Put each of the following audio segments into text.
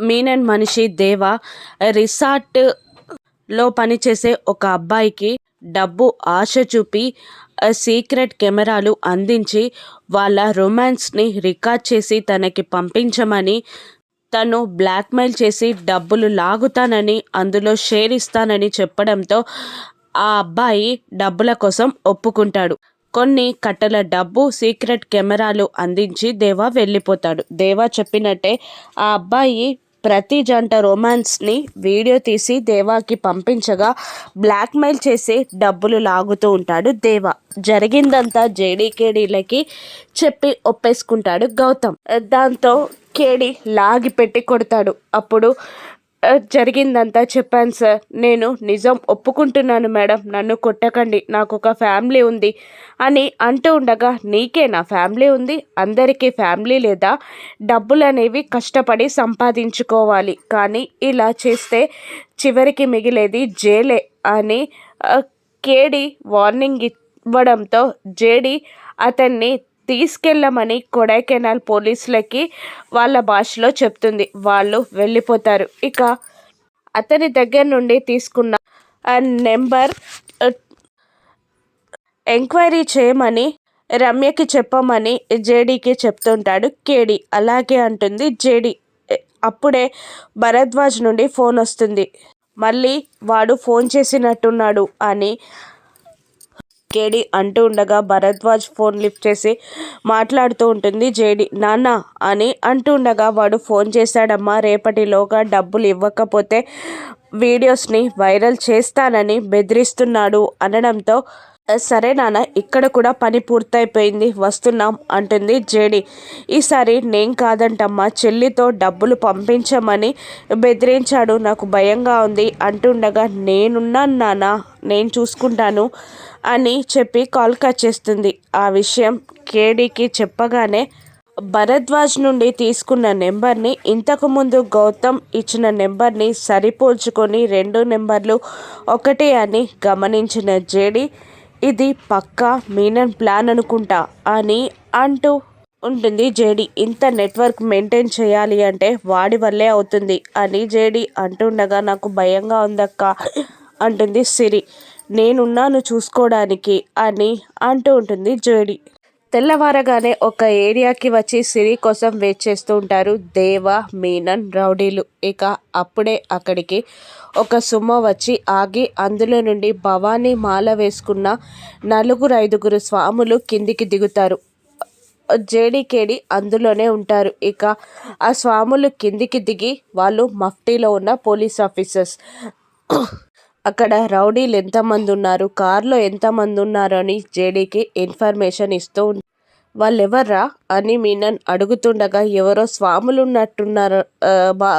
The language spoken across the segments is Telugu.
మీనన్ మనిషి దేవ రిసార్ట్లో పనిచేసే ఒక అబ్బాయికి డబ్బు ఆశ చూపి సీక్రెట్ కెమెరాలు అందించి వాళ్ళ రొమాన్స్ని రికార్డ్ చేసి తనకి పంపించమని తను బ్లాక్మెయిల్ చేసి డబ్బులు లాగుతానని అందులో షేర్ ఇస్తానని చెప్పడంతో ఆ అబ్బాయి డబ్బుల కోసం ఒప్పుకుంటాడు. కొన్ని కట్టల డబ్బు సీక్రెట్ కెమెరాలు అందించి దేవా వెళ్ళిపోతాడు. దేవా చెప్పినట్టే ఆ అబ్బాయి ప్రతి జంట రొమాన్స్ని వీడియో తీసి దేవాకి పంపించగా బ్లాక్మెయిల్ చేసి డబ్బులు లాగుతూ ఉంటాడు దేవా. జరిగిందంతా జేడీకేడీలకి చెప్పి ఒప్పేసుకుంటాడు గౌతమ్. దాంతో కేడి లాగి పెట్టి కొడతాడు. అప్పుడు జరిగిందంతా చెప్పాను సార్. నేను నిజం ఒప్పుకుంటున్నాను మేడం. నన్ను కొట్టకండి. నాకు ఒక ఫ్యామిలీ ఉంది అని అంటూ ఉండగా నీకే నా ఫ్యామిలీ ఉంది? అందరికీ ఫ్యామిలీ లేదా? డబ్బులు అనేవి కష్టపడి సంపాదించుకోవాలి. కానీ ఇలా చేస్తే చివరికి మిగిలేది జైలే అని కేడి వార్నింగ్ ఇవ్వడంతో జేడి అతన్ని తీసుకెళ్ళమని కొడైకెనాల్ పోలీసులకి వాళ్ళ భాషలో చెప్తుంది. వాళ్ళు వెళ్ళిపోతారు. ఇక అతని దగ్గర నుండి తీసుకున్న ఆ నెంబర్ ఎంక్వైరీ చేయమని రమ్యకి చెప్పమని జేడీకి చెప్తుంటాడు కేడి. అలాగే అంటుంది జేడి. అప్పుడే భరద్వాజ్ నుండి ఫోన్ వస్తుంది. మళ్ళీ వాడు ఫోన్ చేసినట్టున్నాడు అని కేడి అంటూ ఉండగా భరద్వాజ్ ఫోన్ లిఫ్ట్ చేసి మాట్లాడుతూ ఉంటుంది. జేడి నాన్న అని అంటూ ఉండగా వాడు ఫోన్ చేశాడమ్మా రేపటిలోగా డబ్బులు ఇవ్వకపోతే వీడియోస్ని వైరల్ చేస్తానని బెదిరిస్తున్నాడు అనడంతో సరే నాన్న ఇక్కడ కూడా పని పూర్తయిపోయింది వస్తున్నాం అంటుంది జేడి. ఈసారి నేను కాదంటమ్మా చెల్లితో డబ్బులు పంపించమని బెదిరించాడు. నాకు భయంగా ఉంది అంటుండగా నేనున్నాను నాన్న నేను చూసుకుంటాను అని చెప్పి కాల్ కట్ చేస్తుంది. ఆ విషయం కేడీకి చెప్పగానే భరద్వాజ్ నుండి తీసుకున్న నెంబర్ని ఇంతకుముందు గౌతమ్ ఇచ్చిన నెంబర్ని సరిపోల్చుకొని రెండు నెంబర్లు ఒకటే అని గమనించిన జేడి ఇది పక్కా మీనన్ ప్లాన్ అనుకుంటా అని అంటూ ఉంటుంది జేడి. ఇంత నెట్వర్క్ మెయింటైన్ చేయాలి అంటే వాడి వల్లే అవుతుంది అని జేడి అంటుండగా నాకు భయంగా ఉందక్క అంటుంది సిరి. నేనున్నాను చూసుకోవడానికి అని అంటూ ఉంటుంది జేడి. తెల్లవారగానే ఒక ఏరియాకి వచ్చి సిరి కోసం వెయిట్ చేస్తూ ఉంటారు దేవ మీనన్ రౌడీలు. ఇక అప్పుడే అక్కడికి ఒక సుమో వచ్చి ఆగి అందులో నుండి భవానీ మాల వేసుకున్న నలుగురు ఐదుగురు స్వాములు కిందికి దిగుతారు. జేడీకేడి అందులోనే ఉంటారు. ఇక ఆ స్వాములు కిందికి దిగి వాళ్ళు మఫ్టీలో ఉన్న పోలీస్ ఆఫీసర్స్ అక్కడ రౌడీలు ఎంతమంది ఉన్నారు కార్లో ఎంతమంది ఉన్నారు అని జేడీకి ఇన్ఫర్మేషన్ ఇస్తూ ఉం- వాళ్ళెవర్రా? అని మీనన్ అడుగుతుండగా ఎవరో స్వాములు ఉన్నట్టున్నారు బా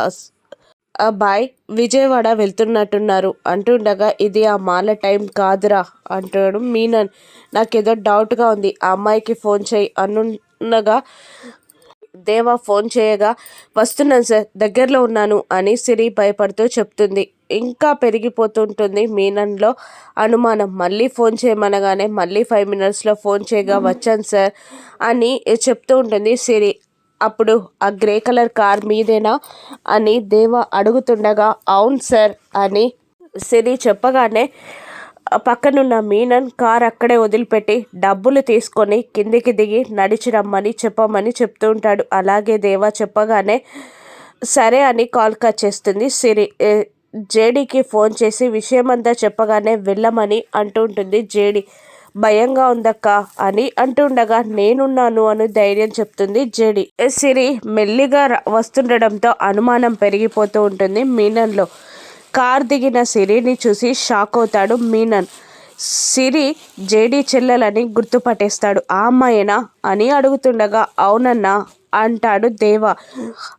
ఆ బాయ్ విజయవాడ వెళ్తున్నట్టున్నారు. అంటుండగా ఇది ఆ మాల టైం కాదురా అంటాడు మీనన్. నాకేదో డౌట్గా ఉంది ఆ అమ్మాయికి ఫోన్ చేయి అనుండగా దేవా ఫోన్ చేయగా వస్తున్నాను సార్ దగ్గరలో ఉన్నాను అని సిరి భయపడుతూ చెప్తుంది. ఇంకా పెరిగిపోతుంటుంది మీనన్లో అనుమానం. మళ్ళీ ఫోన్ చేయమనగానే మళ్ళీ ఫైవ్ మినిట్స్లో ఫోన్ చేయగా వచ్చాను సార్ అని చెప్తూ ఉంటుంది సిరి. అప్పుడు ఆ గ్రే కలర్ కార్ మీదేనా? అని దేవ అడుగుతుండగా అవును సార్ అని సిరి చెప్పగానే పక్కనున్న మీనన్ కార్ అక్కడే వదిలిపెట్టి డబ్బులు తీసుకొని కిందికి దిగి నడిచి రమ్మని చెప్పమని చెప్తూ ఉంటాడు. అలాగే దేవా చెప్పగానే సరే అని కాల్ కట్ చేస్తుంది సిరి. జేడీకి ఫోన్ చేసి విషయమంతా చెప్పగానే వెళ్ళమని అంటూ ఉంటుంది జేడి. భయంగా ఉందక్క అని అంటుండగా నేనున్నాను అని ధైర్యం చెప్తుంది జేడి. సిరి మెల్లిగా వస్తుండడంతో అనుమానం పెరిగిపోతూ ఉంటుంది మీనన్లో. కార్ దిగిన సిరిని చూసి షాక్ అవుతాడు మీనన్. సిరి జేడీ చెల్లెలని గుర్తుపట్టేస్తాడు. ఆ అమ్మాయేనా? అని అడుగుతుండగా అవునన్నా అంటాడు దేవా.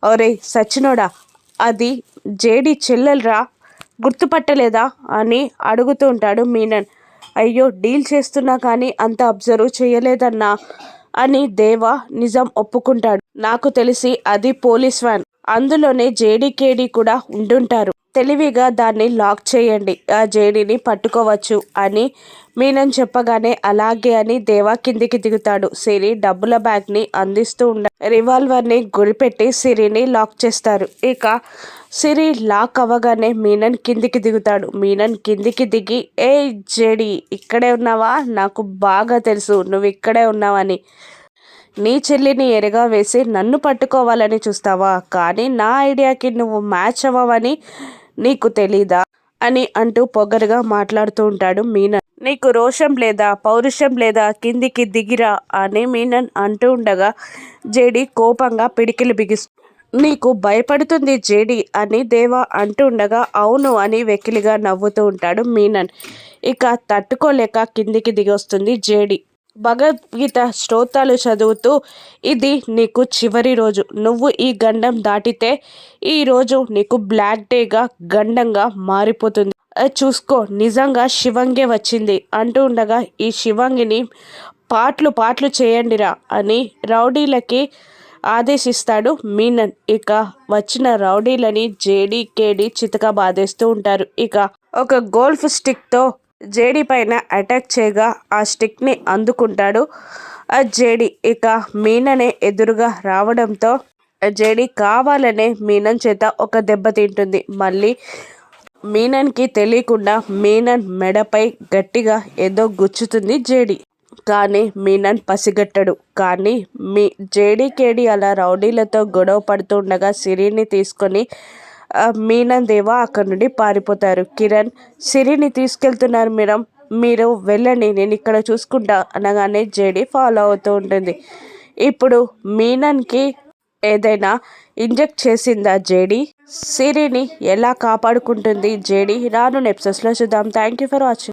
ఒరే సచినోడా అది జేడీ చెల్లెలరా? గుర్తుపట్టలేదా? అని అడుగుతూ ఉంటాడు మీనన్. అయ్యో డీల్ చేస్తున్నా కానీ అంత అబ్జర్వ్ చేయలేదన్నా? అని దేవా నిజం ఒప్పుకుంటాడు. నాకు తెలిసి అది పోలీస్ వ్యాన్. అందులోనే జేడీకేడీ కూడా ఉండుంటారు. తెలివిగా దాన్ని లాక్ చేయండి. ఆ జేడీని పట్టుకోవచ్చు అని మీనన్ చెప్పగానే అలాగే అని దేవా కిందికి దిగుతాడు. సిరి డబ్బుల బ్యాగ్ని అందిస్తూ ఉండ రివాల్వర్ని గురిపెట్టి సిరిని లాక్ చేస్తారు. ఇక సిరి లాక్ అవ్వగానే మీనన్ కిందికి దిగుతాడు. మీనన్ కిందికి దిగి ఏ జేడి ఇక్కడే ఉన్నావా? నాకు బాగా తెలుసు నువ్వు ఇక్కడే ఉన్నావని. నీ చెల్లిని ఎరగా వేసి నన్ను పట్టుకోవాలని చూస్తావా? కానీ నా ఐడియాకి నువ్వు మ్యాచ్ అవ్వవని నీకు తెలీదా? అని అంటూ పొగరుగా మాట్లాడుతూ ఉంటాడు మీనన్. నీకు రోషం లేదా పౌరుషం లేదా కిందికి దిగిరా అని మీనన్ అంటూ ఉండగా జేడి కోపంగా పిడికిలు బిగిస్తూ నీకు భయపడుతుంది జేడి అని దేవా అంటూ ఉండగా అవును అని వెకిలిగా నవ్వుతూ ఉంటాడు మీనన్. ఇక తట్టుకోలేక కిందికి దిగి వస్తుంది జేడి. భగవద్గీత స్తోత్రాలు చదువుతూ ఇది నీకు చివరి రోజు. నువ్వు ఈ గండం దాటితే ఈరోజు నీకు బ్లాక్ డేగా గండంగా మారిపోతుంది. చూసుకో నిజంగా శివంగే వచ్చింది. అంటూ ఉండగా ఈ శివంగిని పాటలు పాటలు చేయండిరా అని రౌడీలకి ఆదేశిస్తాడు మీనన్. ఇక వచ్చిన రౌడీలని జేడీ కేడీ చితక బాధేస్తూ ఉంటారు. ఇక ఒక గోల్ఫ్ స్టిక్తో జేడీ పైన అటాక్ చేయగా ఆ స్టిక్ని అందుకుంటాడు. ఆ జేడి ఇక మీననే ఎదురుగా రావడంతో జేడి కావాలనే మీనన్ చేత ఒక దెబ్బ తింటుంది. మళ్ళీ మీనన్కి తెలియకుండా మీనన్ మెడపై గట్టిగా ఏదో గుచ్చుతుంది జేడి. కానీ మీనన్ పసిగట్టడు. కానీ మీ జేడీకేడి అలా రౌడీలతో గొడవ పడుతుండగా సిరిని తీసుకొని మీనన్ దేవ అక్కడి నుండి పారిపోతారు. కిరణ్ సిరిని తీసుకెళ్తున్నారు మీరం మీరు వెళ్ళండి నేను ఇక్కడ చూసుకుంటా అనగానే జేడి ఫాలో అవుతూ ఉంటుంది. ఇప్పుడు మీనన్కి ఏదైనా ఇంజెక్ట్ చేసిందా జేడి? సిరిని ఎలా కాపాడుకుంటుంది జేడి? రాను నెప్సెస్లో చూద్దాం. Thank you for watching.